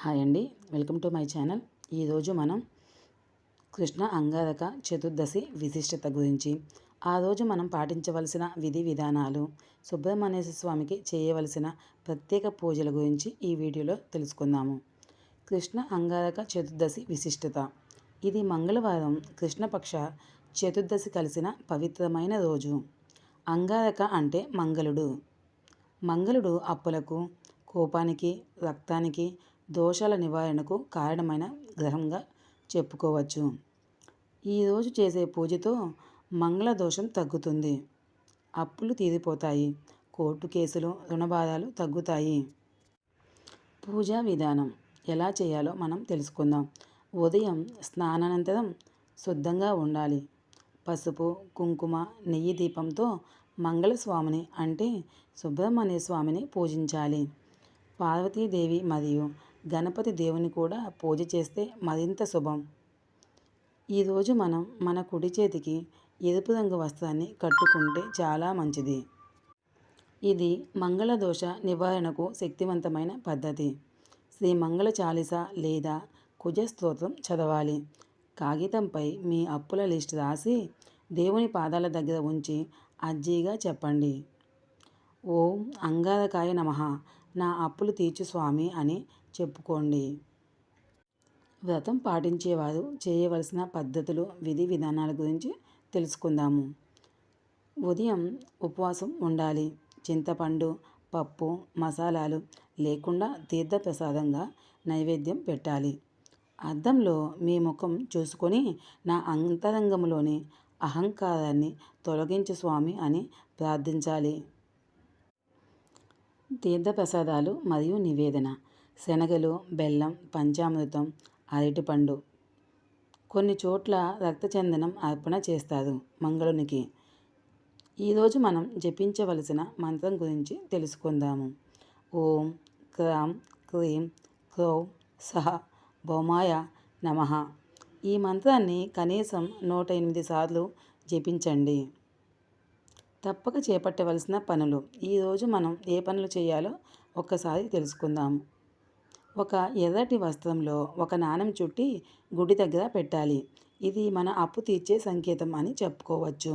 Hi అండి. Welcome to my channel. ఈరోజు మనం కృష్ణ అంగారక చతుర్దశి విశిష్టత గురించి. ఆ రోజు మనం పాటించవలసిన విధి విధానాలు సుబ్రహ్మణ్యేశ్వర స్వామికి చేయవలసిన ప్రత్యేక పూజల గురించి ఈ వీడియోలో తెలుసుకుందాము. కృష్ణ అంగారక చతుర్దశి విశిష్టత. ఇది మంగళవారం కృష్ణపక్ష చతుర్దశి కలిసిన పవిత్రమైన రోజు. అంగారక అంటే మంగళుడు. మంగళుడు అప్పులకు కోపానికి రక్తానికి దోషాల నివారణకు కారణమైన గ్రహంగా చెప్పుకోవచ్చు. ఈరోజు చేసే పూజతో మంగళ దోషం తగ్గుతుంది. అప్పులు తీరిపోతాయి. కోర్టు కేసులు రుణభారాలు తగ్గుతాయి. పూజా విధానం ఎలా చేయాలో మనం తెలుసుకుందాం. ఉదయం స్నానానంతరం శుద్ధంగా ఉండాలి. పసుపు కుంకుమ నెయ్యి దీపంతో మంగళస్వామిని అంటే సుబ్రహ్మణ్య స్వామిని పూజించాలి. పార్వతీదేవి మరియు గణపతి దేవుని కూడా పూజ చేస్తే మరింత శుభం. ఈరోజు మనం మన కుడి చేతికి ఎరుపు రంగు వస్త్రాన్ని కట్టుకుంటే చాలా మంచిది. ఇది మంగళ దోష నివారణకు శక్తివంతమైన పద్ధతి. శ్రీ మంగళ చాలీస లేదా కుజ స్తోత్రం చదవాలి. కాగితంపై మీ అప్పుల లిస్ట్ రాసి దేవుని పాదాల దగ్గర ఉంచి అజ్జీగా చెప్పండి. ఓం అంగారకాయ నమ. నా అప్పులు తీర్చు స్వామి అని చెప్పుకోండి. వ్రతం పాటించేవారు చేయవలసిన పద్ధతులు విధి విధానాల గురించి తెలుసుకుందాము. ఉదయం ఉపవాసం ఉండాలి. చింతపండు పప్పు మసాలాలు లేకుండా తీర్థప్రసాదంగా నైవేద్యం పెట్టాలి. అద్దంలో మీ ముఖం చూసుకొని నా అంతరంగంలోని అహంకారాన్ని తొలగించు స్వామి అని ప్రార్థించాలి. తీర్థప్రసాదాలు మరియు నివేదన. శనగలు బెల్లం పంచామృతం అరటిపండు. కొన్ని చోట్ల రక్తచందనం అర్పణ చేస్తారు మంగళునికి. ఈరోజు మనం జపించవలసిన మంత్రం గురించి తెలుసుకుందాము. ఓం క్రాం క్రీం క్రౌ సహ భౌమాయ నమ. ఈ మంత్రాన్ని కనీసం నూట ఎనిమిది సార్లు జపించండి. తప్పక చేపట్టవలసిన పనులు. ఈరోజు మనం ఏ పనులు చేయాలో ఒక్కసారి తెలుసుకుందాము. ఒక ఎర్రటి వస్త్రంలో ఒక నాణం చుట్టి గుడి దగ్గర పెట్టాలి. ఇది మన అప్పు తీర్చే సంకేతం అని చెప్పుకోవచ్చు.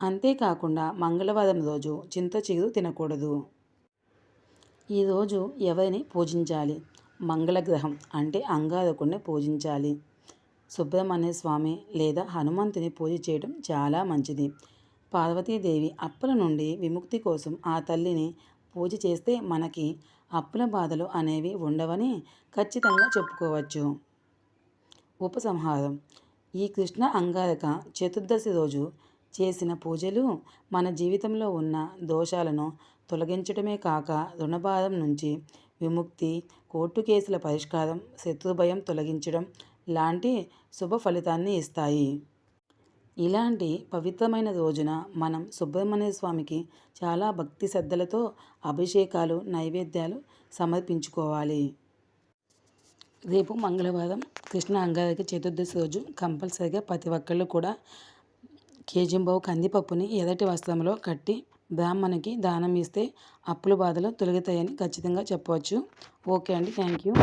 అంతేకాకుండా మంగళవారం రోజు చింత చిగురు తినకూడదు. ఈరోజు ఎవరిని పూజించాలి? మంగళగ్రహం అంటే అంగారకుడిని పూజించాలి. సుబ్రహ్మణ్య స్వామి లేదా హనుమంతుని పూజ చేయడం చాలా మంచిది. పార్వతీదేవి అప్పుల నుండి విముక్తి కోసం ఆ తల్లిని పూజ చేస్తే మనకి అప్పుల బాధలు అనేవి ఉండవని ఖచ్చితంగా చెప్పుకోవచ్చు. ఉపసంహారం. ఈ కృష్ణ అంగారక చతుర్దశి రోజు చేసిన పూజలు మన జీవితంలో ఉన్న దోషాలను తొలగించడమే కాక రుణభారం నుంచి విముక్తి కోర్టు కేసుల పరిష్కారం శత్రుభయం తొలగించడం లాంటి శుభ ఫలితాన్ని ఇస్తాయి. ఇలాంటి పవిత్రమైన రోజున మనం సుబ్రహ్మణ్య స్వామికి చాలా భక్తి శ్రద్ధలతో అభిషేకాలు నైవేద్యాలు సమర్పించుకోవాలి. రేపు మంగళవారం కృష్ణ అంగారకి చతుర్దశి రోజు కంపల్సరిగా ప్రతి ఒక్కళ్ళు కూడా కేజీంబావు కందిపప్పుని ఎర్రటి వస్త్రంలో కట్టి బ్రాహ్మణికి దానం ఇస్తే అప్పుల బాధలు తొలగుతాయని ఖచ్చితంగా చెప్పవచ్చు. ఓకే అండి. Thank you.